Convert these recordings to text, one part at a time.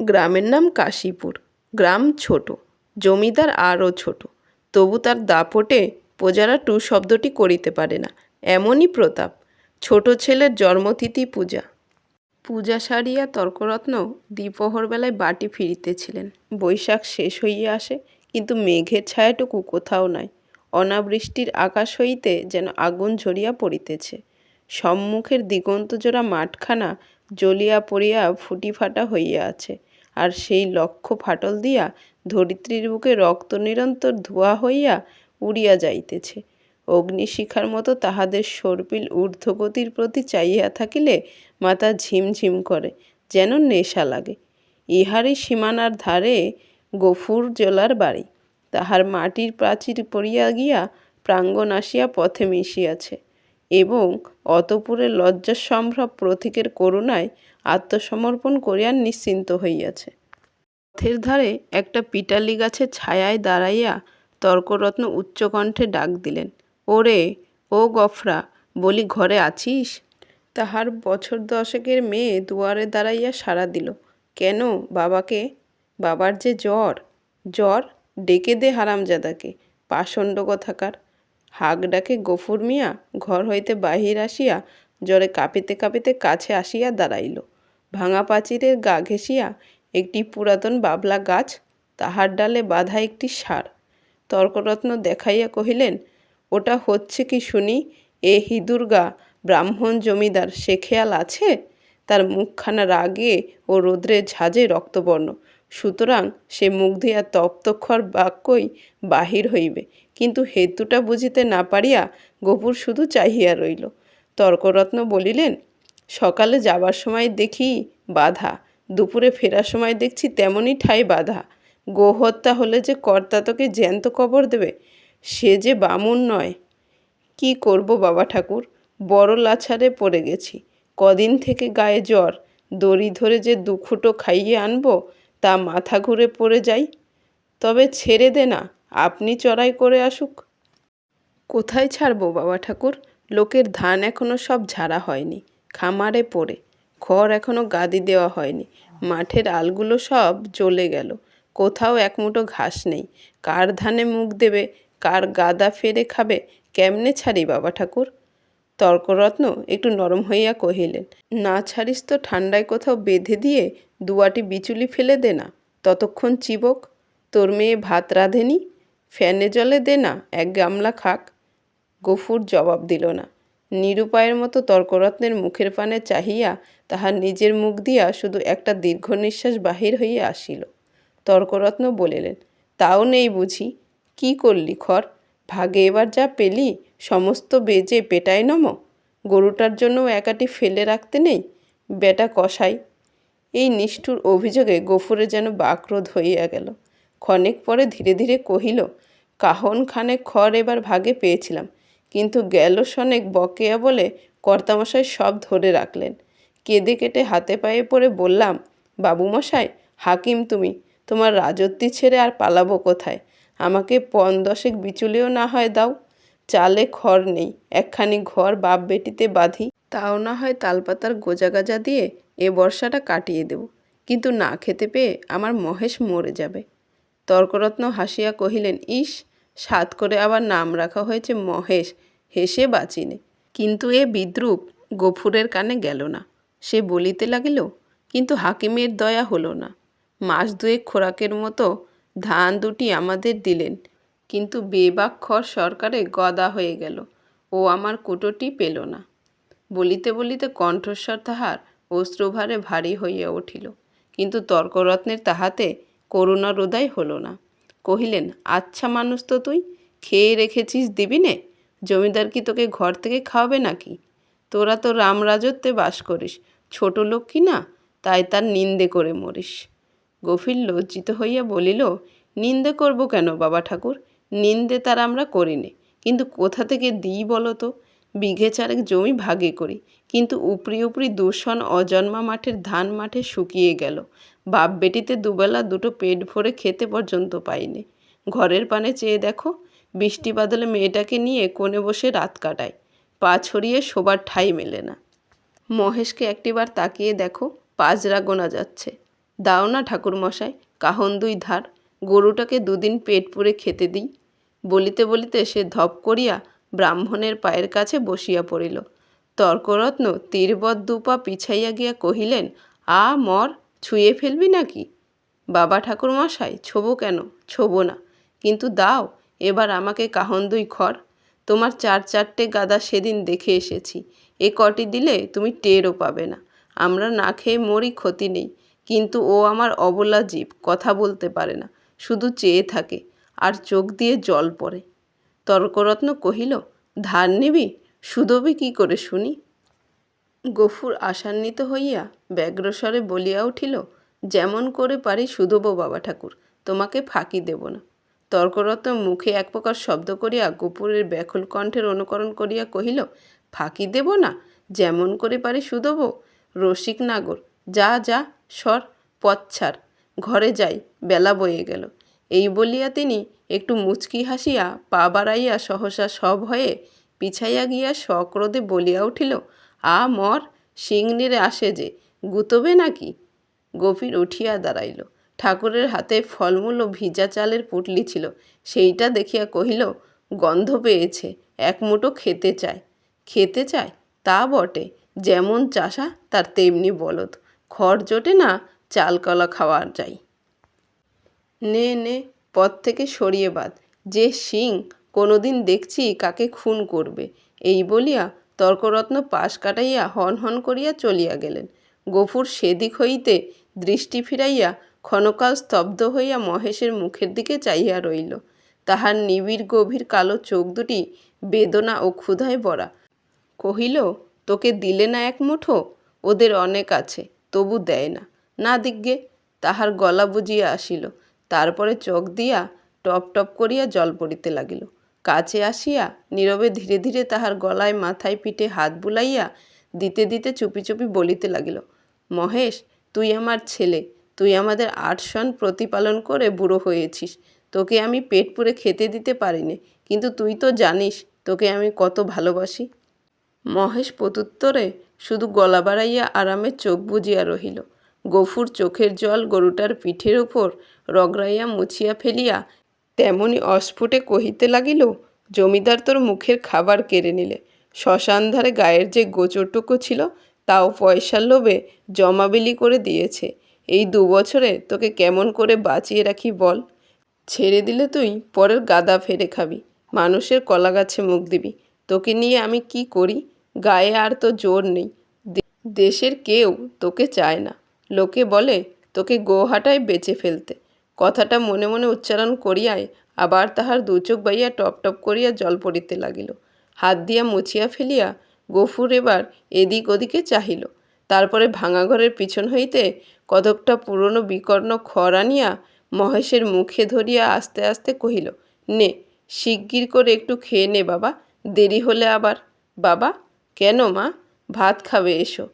গ্রামের নাম কাশীপুর। গ্রাম ছোট, জমিদার আরও ছোট। তবু তার দাপটে প্রজারা টু শব্দটি করিতে পারে না। এমনই প্রতাপ, ছোট ছেলের জন্মতিথি পূজা। পূজা সারিয়া তর্করত্ন দ্বিপ্রহরবেলায় বাটি ফিরিতেছিলেন। বৈশাখ শেষ হইয়া আসে, কিন্তু মেঘের ছায়াটুকু কোথাও নাই। অনাবৃষ্টির আকাশ হইতে যেন আগুন ঝরিয়া পড়িতেছে। সম্মুখের দিগন্তজোড়া মাঠখানা জ্বলিয়া পড়িয়া ফুটি ফাটা হইয়া আছে। আর সেই লক্ষ্য ফাটল দিয়া ধরিত্রীর বুকে রক্ত নিরন্তর ধোয়া হইয়া উড়িয়া যাইতেছে। অগ্নিশিখার মতো তাহাদের সর্পিল ঊর্ধ্বগতির প্রতি চাইয়া থাকিলে মাথা ঝিমঝিম করে, যেন নেশা লাগে। ইহারই সীমানার ধারে গফুর জলার বাড়ি। তাহার মাটির প্রাচীর পড়িয়া গিয়া প্রাঙ্গণ আসিয়া পথে মিশিয়াছে। এবং অতপুরে লজ্জাসম্ভ্রম প্রতীকের করুণায় আত্মসমর্পণ করিয়া নিশ্চিন্ত হইয়াছে। পথের ধারে একটা পিটালি গাছের ছায়ায় দাঁড়াইয়া তর্করত্ন উচ্চকণ্ঠে ডাক দিলেন, ওরে, ও গফরা, বলি ঘরে আছিস? তাহার বছর দশেকের মেয়ে দুয়ারে দাঁড়াইয়া সাড়া দিল, কেন বাবাকে? বাবার যে জ্বর জ্বর ডেকে দে হারামজাদাকে, পাষণ্ড কথাকার। হাক ডাকে, গফুর মিয়া, ঘর হইতে বাহির আসিয়া জ্বরে কাঁপিতে কাঁপিতে কাছে আসিয়া দাঁড়াইল। ভাঙা পাঁচিরের গা ঘেঁষিয়া একটি পুরাতন বাবলা গাছ তাহার ডালে বাঁধা একটি সার। তর্করত্ন দেখাইয়া কহিলেন, ওটা হচ্ছে কি শুনি, এ হিদুর্গা ব্রাহ্মণ জমিদার, সে খেয়াল আছে? তার মুখখানা রাগে ও রৌদ্রে ঝাঁজে রক্তবর্ণ। সুতরাং সে মুখ দিয়া তপ্তক্ষর বাক্যই বাহির হইবে। কিন্তু হেতুটা বুঝিতে না পারিয়া গপুর শুধু চাহিয়া রইল। তর্করত্ন বলিলেন, সকালে যাবার সময় দেখি বাধা, দুপুরে ফেরার সময় দেখছি তেমনই ঠাই বাধা। গোহত্যা হলে যে কর্তা তোকে জ্যান্ত কবর দেবে, সে যে বামুন নয়। কি করব বাবা ঠাকুর? বড় লাছারে পড়ে গেছি। কদিন থেকে গায়ে জ্বর, দড়ি ধরে যে দুখুটো খাইয়ে আনব, তা মাথা ঘুরে পড়ে যাই। তবে ছেড়ে দে না আপনি চড়াই করে আসুক। কোথায় ছাড়বো বাবা ঠাকুর? লোকের ধান এখনও সব ঝাড়া হয়নি। খামারে পড়ে। খড় এখনও গাদি দেওয়া হয়নি। মাঠের আলগুলো সব জ্বলে গেল। কোথাও এক মুঠো ঘাস নেই। কার ধানে মুখ দেবে? কার গাদা ফেরে খাবে? কেমনে ছাড়ি বাবা ঠাকুর? তর্করত্ন একটু নরম হইয়া কহিলেন, না ছাড়িস তো ঠান্ডায় কোথাও বেঁধে দিয়ে দুয়াটি বিচুলি ফেলে দে না। ততক্ষণ চিবক। তোর মেয়ে ভাত রাঁধেনি? ফ্যানে জলে দে না, এক গামলা খাক। গফুর জবাব দিল না। নিরুপায়ের মতো তর্করত্নের মুখের পানে চাহিয়া তাহার নিজের মুখ দিয়া শুধু একটা দীর্ঘ নিঃশ্বাস বাহির হইয়া আসিল। তর্করত্ন বলিলেন, তাও নেই বুঝি। কি করলি খর? ভাগে এবার যা পেলি, সমস্ত বেজে পেটাই নম। গরুটার জন্য একাটি ফেলে রাখতে নেই? বেটা কষাই এই নিষ্ঠুর অভিযোগে গফুরে যেন বাকরোধ হইয়া গেল। ক্ষণেক পরে ধীরে ধীরে কহিল, কাহন খানে খড় এবার ভাগে পেয়েছিলাম, কিন্তু গেল সনেক বকেয়া বলে কর্তামশাই সব ধরে রাখলেন। কেঁদে কেটে হাতে পায়ে পড়ে বললাম, বাবুমশাই, হাকিম তুমি, তোমার রাজত্বি ছেড়ে আর পালাবো কোথায়? আমাকে পন দশেক বিচুলিও না হয় দাও। চালে খড় নেই, একখানি ঘর বাপ বেটিতে বাঁধি। তাও না হয় তালপাতার গোজা গাজা দিয়ে এ বর্ষাটা কাটিয়ে দেব। কিন্তু না খেতে পেয়ে আমার মহেশ মরে যাবে। তর্করত্ন হাসিয়া কহিলেন, ইস, সাত করে আবার নাম রাখা হয়েছে মহেশ, হেসে বাঁচিনে কিন্তু এ বিদ্রুপ গফুরের কানে গেল না। সে বলিতে লাগিল, কিন্তু হাকিমের দয়া হলো না। মাস দুয়েক খোরাকের মতো ধান দুটি আমাদের দিলেন। কিন্তু বেবাক্ষর সরকারে গদা হয়ে গেল। ও আমার কুটোটি পেল না। বলিতে বলিতে কণ্ঠস্বর তাহার অশ্রুভারে ভারী হইয়া উঠিল। কিন্তু তর্করত্নের তাহাতে করুণার উদয় হলো না। কহিলেন আচ্ছা মানুষ তো তুই, খেয়ে রেখেছিস দিবি নে জমিদার কি তোকে ঘর থেকে খাওয়াবে নাকি? তোরা তো রামরাজত্বে বাস করিস, ছোট লোক কি না? তাই তার নিন্দে করে মরিস। গভীর লজ্জিত হইয়া বলিল, নিন্দে করব কেন বাবা ঠাকুর? নিন্দে তার আমরা করিনি, কিন্তু কোথা থেকে দিই বলো তো? বিঘে চারেক জমি ভাগে করি। কিন্তু উপরি উপরি দূষণ অজন্মা মাঠের ধান মাঠে শুকিয়ে গেল। বাপ বেটিতে দুবেলা দুটো পেট ভরে খেতে পর্যন্ত পাইনি। ঘরের পানে চেয়ে দেখো, বৃষ্টি বাদলে মেয়েটাকে নিয়ে কোণে বসে রাত কাটায়। পা ছড়িয়ে শোবার ঠাঁই মেলে না। মহেশকে একটিবার তাকিয়ে দেখো, পাজরা গোনা যাচ্ছে। দাও না ঠাকুরমশাই, কাহন দুই ধার, গরুটাকে দুদিন পেট পুরে খেতে দিই। বলিতে বলিতে সে ধপ করিয়া ব্রাহ্মণের পায়ের কাছে বসিয়া পড়িল। তর্করত্ন তীরবৎ দুপা পিছাইয়া গিয়া কহিলেন, আ মর, ছুঁয়ে ফেলবি নাকি? বাবা ঠাকুরমশাই ছোবো কেন? ছোবো না। কিন্তু দাও, এবার আমাকে কাহন দুই খড়। তোমার চার চারটে গাদা সেদিন দেখে এসেছি। এ কটি দিলে তুমি টেরও পাবে না। আমরা না খেয়ে মরি ক্ষতি নেই। কিন্তু ও আমার অবলা জীব, কথা বলতে পারে না। শুধু চেয়ে থাকে। আর চোখ দিয়ে জল পড়ে। তর্করত্ন কহিল, ধার নিবি? সুদবি কি করে শুনি? গফুর আশান্বিত হইয়া ব্যগ্রস্বরে বলিয়া উঠিল, যেমন করে পারি শুধব বাবা ঠাকুর, তোমাকে ফাঁকি দেব না। তর্করত্ন মুখে এক প্রকার শব্দ করিয়া গফুরের ব্যাকুল কণ্ঠের অনুকরণ করিয়া কহিল, ফাঁকি দেব না? যেমন করে পারি শুধব রসিক নাগর, যা যা, সর, পথ ছাড়, ঘরে যাই, বেলা বয়ে গেল। এই বলিয়া তিনি একটু মুচকি হাসিয়া পা বাড়াইয়া সহসা সব হয়ে পিছাইয়া গিয়া সক্রোধে বলিয়া উঠিল, আ মর সিংনিরে আসে যে, গুতবে নাকি? গভীর উঠিয়া দাঁড়াইল। ঠাকুরের হাতে ফলমূল ও ভিজা চালের পুটলি ছিল। সেইটা দেখিয়া কহিল, গন্ধ পেয়েছে, এক মুঠো খেতে চায় খেতে চায় তা বটে, যেমন চাষা, তার তেমনি বলদ। খড় জোটে না চালকলা খাওয়া যায় নে নে, পথ থেকে সরিয়ে বাদ যে সিং কোনোদিন দেখছি কাকে খুন করবে। এই বলিয়া তর্করত্ন পাশ কাটাইয়া হন হন করিয়া চলিয়া গেলেন। গফুর সেদিক হইতে দৃষ্টি ফিরাইয়া ক্ষণকাল স্তব্ধ হইয়া মহেশের মুখের দিকে চাইয়া রইল। তাহার নিবিড় গভীর কালো চোখ দুটি বেদনা ও ক্ষুধায় ভরা। কহিল, তোকে দিলে না এক মুঠো? ওদের অনেক আছে, তবু দেয় না। না দিগ্গে, তাহার গলা বুঝিয়া আসিল। তারপরে চোখ দিয়া টপ টপ করিয়া জল পড়িতে লাগিল। কাছে আসিয়া নীরবে ধীরে ধীরে তাহার গলায় মাথায় পিঠে হাত বুলাইয়া দিতে দিতে চুপি চুপি বলিতে লাগিল, মহেশ, তুই আমার ছেলে, তুই আমাদের আট সন প্রতিপালন করে বুড়ো হয়েছিস। তোকে আমি পেট পুরে খেতে দিতে পারিনি, কিন্তু তুই তো জানিস, তোকে আমি কত ভালোবাসি মহেশ প্রত্যুত্তরে শুধু গলা বাড়াইয়া আরামে চোখ বুজিয়া রহিল। গফুর চোখের জল গরুটার পিঠের উপর রগড়াইয়া মুছিয়া ফেলিয়া তেমনি অস্ফুটে কহিতে লাগিল, জমিদার তোর মুখের খাবার কেড়ে নিলে। শ্মশান ধারে গায়ের যে গোচরটুকু ছিল, তাও পয়সার লোভে জমাবিলি করে দিয়েছে। এই দু বছরে তোকে কেমন করে বাঁচিয়ে রাখি বল। ছেড়ে দিলে তুই পরের গাদা ফেরে খাবি। মানুষের কলা গাছে মুখ দিবি। তোকে নিয়ে আমি কি করি? গায়ে আর তো জোর নেই। দেশের কেউ তোকে চায় না। লোকে বলে, তোকে গোহাটায় বেচে ফেলতে। কথাটা মনে মনে উচ্চারণ করিয়াই আবার তাহার দু চোখ বাইয়া টপ টপ করিয়া জল পড়িতে লাগিল। হাত দিয়া মুছিয়া ফেলিয়া গফুর এবার এদিক ওদিকে চাহিল। তারপরে ভাঙা ঘরের পিছন হইতে কতকটা পুরনো বিকর্ণ খড় আনিয়া মহেশের মুখে ধরিয়া আস্তে আস্তে কহিল, নে, শিগগির করে একটু খেয়ে নে বাবা, দেরি হলে আবার। বাবা, কেন মা? ভাত খাবে, এসো।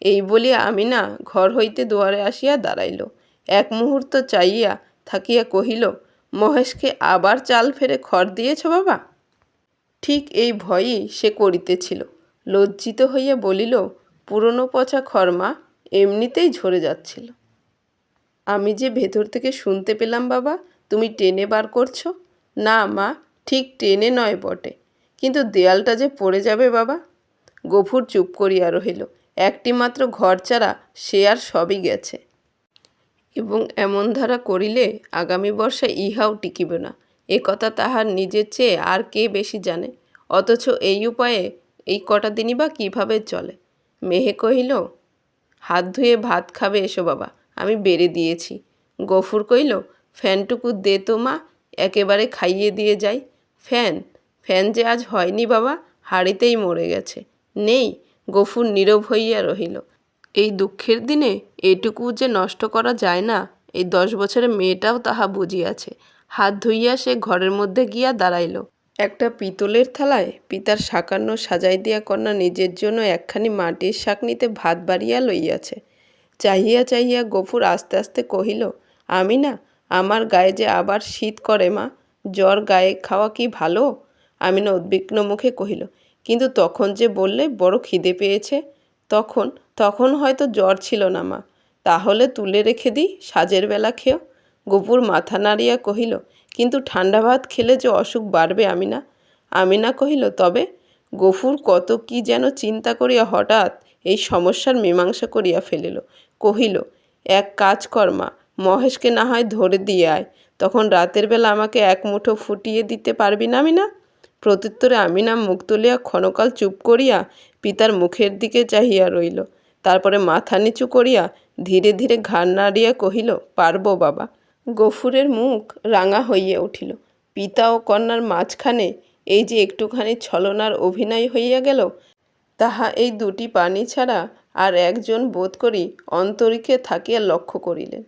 এই বলিয়া আমি না ঘর হইতে দুয়ারে আসিয়া দাঁড়াইল। এক মুহূর্ত চাইয়া থাকিয়া কহিল, মহেশকে আবার চাল ফেরে খড় দিয়েছ বাবা? ঠিক এই ভয়ই সে করিতেছিল। লজ্জিত হইয়া বলিল, পুরনো পচা খর্মা এমনিতেই ঝরে যাচ্ছিল। আমি যে ভেতর থেকে শুনতে পেলাম বাবা, তুমি টেনে বার করছ? না মা, ঠিক টেনে নয় বটে। কিন্তু দেয়ালটা যে পড়ে যাবে বাবা? গফুর চুপ করিয়া রহিল। একটি মাত্র ঘর ছাড়া সে আর সবই গেছে। এবং এমন ধারা করিলে আগামী বর্ষা ইহাও টিকিবে না। এ কথা তাহার নিজের চেয়ে আর কে বেশি জানে? অথচ এই উপায়ে এই কটা দিনই বা কীভাবে চলে? মেহে কহিল, হাত ধুয়ে ভাত খাবে এসো বাবা, আমি বেড়ে দিয়েছি। গফুর কইল ফ্যানটুকু দে তো মা, একেবারে খাইয়ে দিয়ে যাই। ফ্যান ফ্যান যে আজ হয়নি বাবা, হাড়িতেই মরে গেছে। নেই গফুর নীরব হইয়া রহিল। এই দুঃখের দিনে এটুকু যে নষ্ট করা যায় না, এই দশ বছরের মেয়েটাও তাহা বুঝিয়াছে হাত ধুইয়া সে ঘরের মধ্যে গিয়া দাঁড়াইল। একটা পিতলের থালায় পিতার সাকান্ন সাজাই দিয়া কন্যা নিজের জন্য একখানি মাটির শাকনিতে ভাত বাড়িয়া লইয়াছে। চাহিয়া চাহিয়া গফুর আস্তে আস্তে কহিল, আমি না, আমার গায়ে যে আবার শীত করে মা, জ্বর গায়ে খাওয়া কি ভালো আমি না উদ্বিগ্ন মুখে কহিল কিন্তু তখন যে বললে বড় খিদে পেয়েছে। তখন তখন হয়তো জ্বর ছিল না মা। তাহলে তুলে রেখে দিই সাজের বেলা খেও গপুর মাথা নাড়িয়া কহিল, কিন্তু ঠান্ডা ভাত খেলে যে অসুখ বাড়বে আমি না আমি না কহিল, তবে গফুর কত কি যেন চিন্তা করিয়া হঠাৎ এই সমস্যার মীমাংসা করিয়া ফেলিল। কহিল, এক কাজ কর মা, মহেশকে না হয় ধরে দিয়ে আয়। তখন রাতের বেলা আমাকে এক মুঠো ফুটিয়ে দিতে পারবি না আমিনা? প্রত্যুত্তরে আমিনা মুখ তুলিয়া ক্ষণকাল চুপ করিয়া পিতার মুখের দিকে চাহিয়া রইল। তারপরে মাথা নিচু করিয়া ধীরে ধীরে ঘাড় নাড়িয়া কহিল, পারব বাবা। গফুরের মুখ রাঙা হইয়া উঠিল। পিতা ও কন্যার মাঝখানে এই যে একটুখানি ছলনার অভিনয় হইয়া গেল, তাহা এই দুটি পানি ছাড়া আর একজন বোধ করি অন্তরিক্ষে থাকিয়া লক্ষ্য করিলেন।